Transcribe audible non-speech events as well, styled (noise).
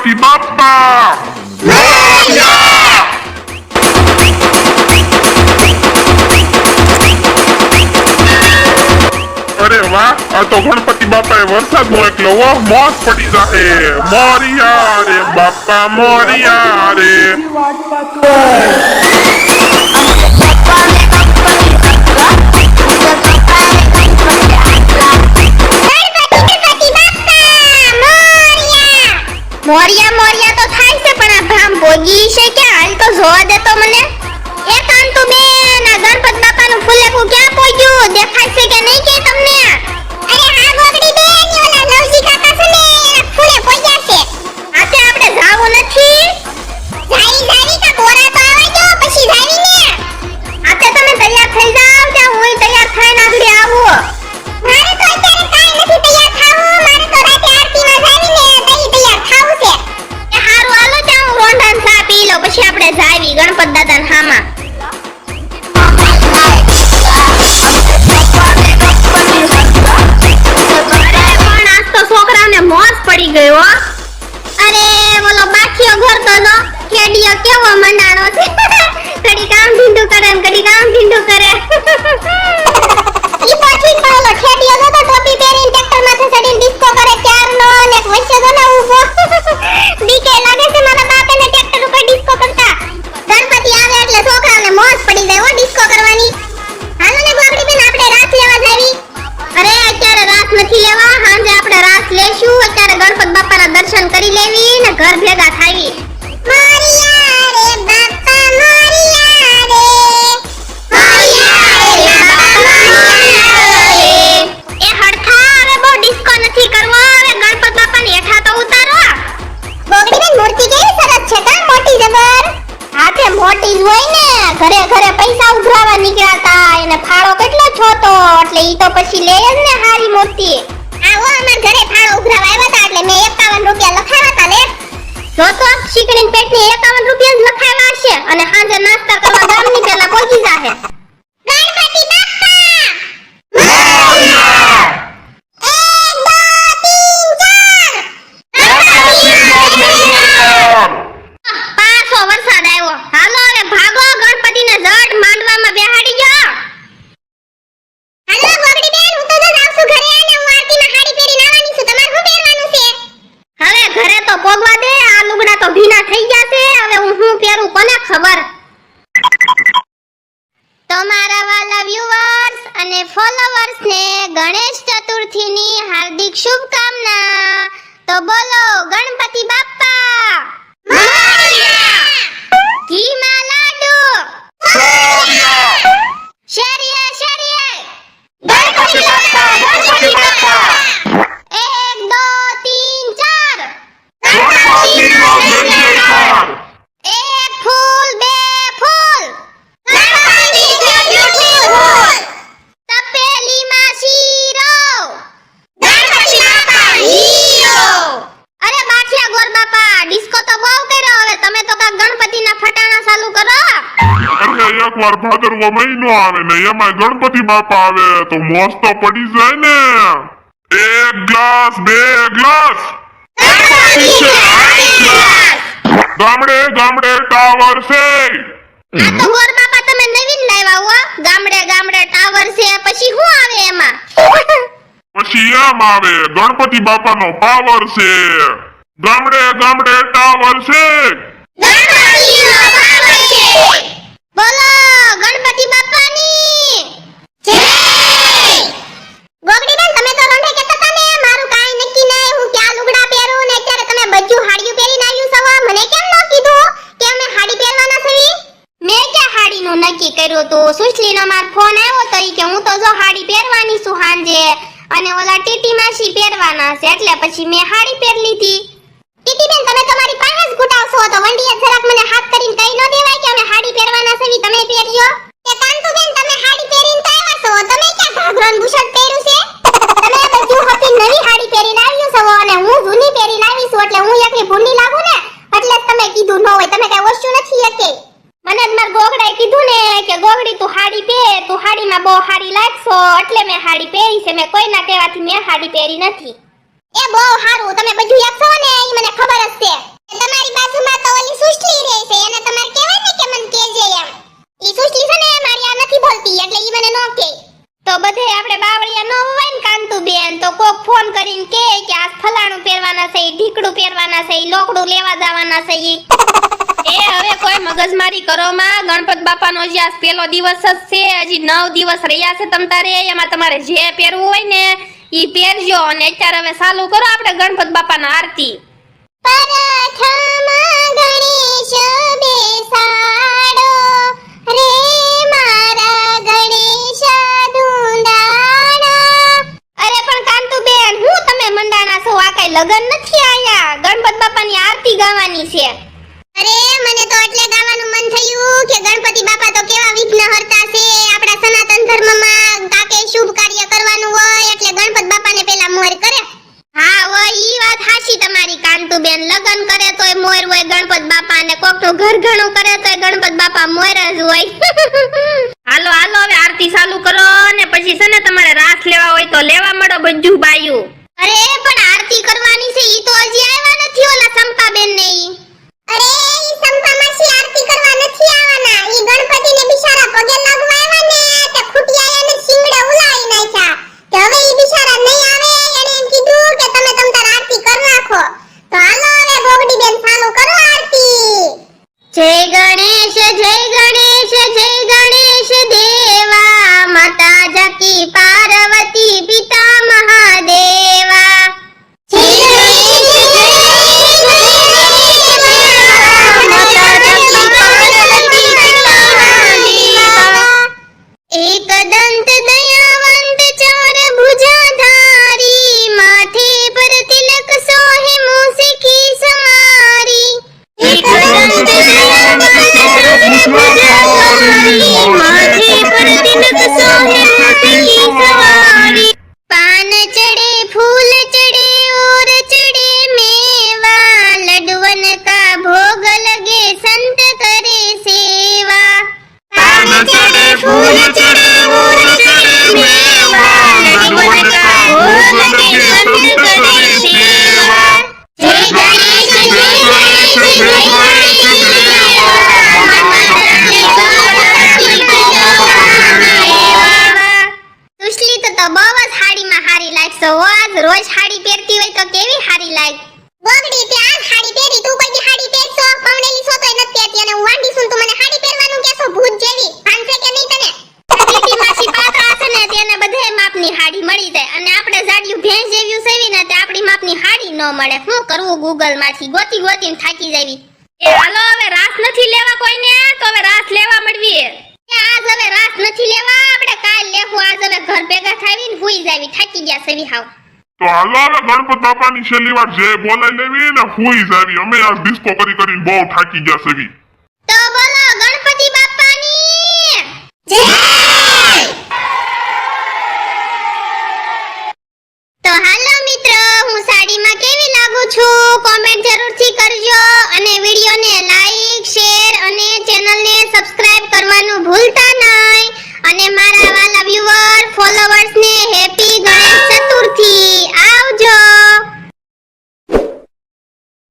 ગણપતિ બાપ્પા અરે વાહ, આ તો ગણપતિ બાપાએ વરસાદ મોકલો હો મોત પડી જાહે. મોરિયા રે બાપા, મોરિયા રે. છે કે હાલ તો જોવા દે તો મને. એ કાંતુ બેન, આ ગણપત બાપાનું ફૂલેકું ક્યાં પહોંચ્યું? દેખાય છે કે નહીં કે તમને? છે કા? મોટી કરી હાથે મોટી જ હોય ને. ઘરે ઘરે પૈસા ઉઘરાવા નીકળ્યા એને ફાળો કેટલો છોતો એટલે ઈ તો પછી લે જ ને હારી મૂર્તિ. જો તો શીકડીન પેટની 51 રૂપિયા લખાવ્યા હશે અને સાંજે નાસ્તા કરવા ગામની પહેલા પહોંચી જાહે ગણપતિ બાપ્પા પાછો વરસાદ આવ્યો હાલો હવે ભાગો ગણપતિને જડ માંડવામાં બેહાડી ગયો હાલો ગોગડી બેન હું તો જો જાઉં છું ઘરે અને હું આરતીમાં હાડી પહેરીને આવવાની છું તમારે શું પહેરવાનું છે હવે ઘરે તો પોગવા દે આ લુગડા તો ભીના થઈ ગયા હવે હું શું પહેરું કોને ખબર? તમારા વાલા વ્યુઅર્સ અને ફોલોવર્સ ને ગણેશ ચતુર્થીની હાર્દિક શુભકામના. તો બોલો, ગણપતિ બાપ્પા ઘીમાં લાડુ શેરીએ શેરીએ ગણપતિ બાપ્પા ગણપતિ બાપ્પા એક દો તીન ચાર એક ફૂલ બે ફૂલ તપેલીમાં શીરો અરે બાઠિયા ગોર બાપા ડિસ્કો તો બહુ કર્યો હવે તમે તો કાંઈક ગણપતિના ફટાણા ચાલુ કરો. અરે એકવાર ભાદરવો મહિનો આવે ને એમાં ગણપતિ બાપા આવે તો મોજ તો પડી જાય ને. એક ગ્લાસ બે ગ્લાસ. ગામડે ગામડે ટાવર છે. આ તો ગોર બાપા તમે નવીન લાવ્યા હો. ગામડે ગામડે ટાવર છે પછી શું આવે એમાં? પછી એમ આવે ગણપતિ બાપાનો પાવર છે. ગામડે ગામડે ટાવર છે. ગણપતિ બાપા. છે નક્કી કર્યું હતું સુશલીનો માર ફોન આવ્યો તો કે હું તો જો હાડી પહેરવાની છું અને ઓલા ટીટી માસી પહેરવાના એટલે પછી મેં હાડી પહેરી લીધી. ટીટીબેન તમે તમારી પાસે જ ગુટાવશો તો વંડીએ જરાક મને હાથ કરીને કહી ન દેવાય કે અમે હાડી પહેરવાના છે ઈ તમે પહેરજો કે કાંતુબેન, તમે હાડી પહેરીને તો આવ્યા છો. તમે ક્યાં ઘાઘરો બુશર્ટ પહેર્યું છે? તમે બધું હતી નવી હાડી પહેરીને આવ્યું છો અને હું જૂની પહેરીને આવી છું એટલે હું એકલી ભૂંડી લાગુ ને? એટલે તમે કીધું ન હોય. તમે કઈ વસ્તુ નથી એકે. મને જ માર ગોગડાએ કીધું ને કે, ગોગડી, તું હાડી પહેર. તું હાડીમાં બહુ હાડી લાગશો. એટલે મેં હાડી પહેરી છે. મેં કોઈના કહેવાથી મેં હાડી પહેરી નથી. એ બહુ સારું તમે બધું આપશો ને એ મને ખબર જ તમારી બાજુમાં તો ઓલી સુષ્લી રહે છે, એને તમારે કહેવાય ને કે મને કહેજે એમ. ઈ સુષ્લી છે ને, મારી આ નથી બોલતી, એટલે ઈ મને નો કહે. તો બધે આપણે બાવળિયા ન હોય ને કાંતુ બેન તો કોક ફોન કરીને કહે કે આ ફલાણું પહેરવાના છે ઢીકડું પહેરવાના છે લોકડું લેવા જવાના છે, ઈ. એ હવે કોઈ મગજમારી કરો માં, ગણપત બાપા નો પેલો દિવસ જ છે, હજી નવ દિવસ રહ્યા છે તમ તારે, એમાં તમારે જે પહેરવું હોય ને ઈ પહેરજો અને અત્યારે હવે ચાલુ કરો આપણે ગણપત બાપાના આરતી. પરથમ ગણેશ બેસાડો. રે મારા ગણેશ ધૂંડાણા અરે પણ કાંતુબેન હું તમે મંડાણા છો? આ કઈ લગન નથી આયા ગણપત બાપાની આરતી ગાવાની છે. અરે મને તો એટલે ગાવાનું મન થયું કે ગણપતિ બાપા તો કેવા વિઘ્ન હરતા છે આપણા સનાતન ધર્મમાં. કાકે શુભ કાર્ય મોર કરે? હા, વો, ઈ વાત હાચી તમારી. કાંતુબેન લગન કરે તોય મોર હોય, ગણપત બાપા ને કોકનું ઘર ઘણું કરે તોય ગણપત બાપા મોર જ હોય. (laughs) હાલો હાલો, હવે આરતી ચાલુ કરો ને પછી છે ને તમારે રાસ લેવા હોય તો લેવા મળો બધું બાયું. અરે પણ આરતી કરવાની છે. ઈ તો હજી આવ્યા નથી ઓલા સંપાબેન ને ઈ. અરે, ઈ સંપા તો હાડીમાં હારી લાગશે આજ રોજ હાડી પહેરતી હોય તો કેવી હારી લાગ બગડી તે આજ હાડી પહેરી તું કોઈ હાડી પહેરશો? પવનેલી છો તોય નથી પહેરતી અને હું વાંડી છું તું મને હાડી પહેરવાનું કેસો ભૂત જેવી. ભાનશે કે નહીં તને? પીટી માસી પાતળા છે ને તેને બધે માપની હાડી મળી જાય. અને આપણે જાડિયું ભેંસ જેવી સેવી ને તે આપણી માપની હાડી ન મળે. શું કરવું ગૂગલમાંથી? ગોતી ગોતીને થાકી જાવી. એ હાલો હવે રાસ નથી લેવા કોઈને? તો હવે રાસ લેવા મળવી આજ હવે રાસ નથી લેવા આપણે કાલ લેવું આજ હવે ઘર ભેગા થાવીને હુઈ જાવી થાકી ગયા સવી હાવ તો હાલો હવે ગણપત બાપાની છેલ્લી વાર જે બોલાઈ લેવી ને હુઈ જાવી. અમે આ ડિસ્કો કરી કરીને બહુ થાકી ગયા સવી તો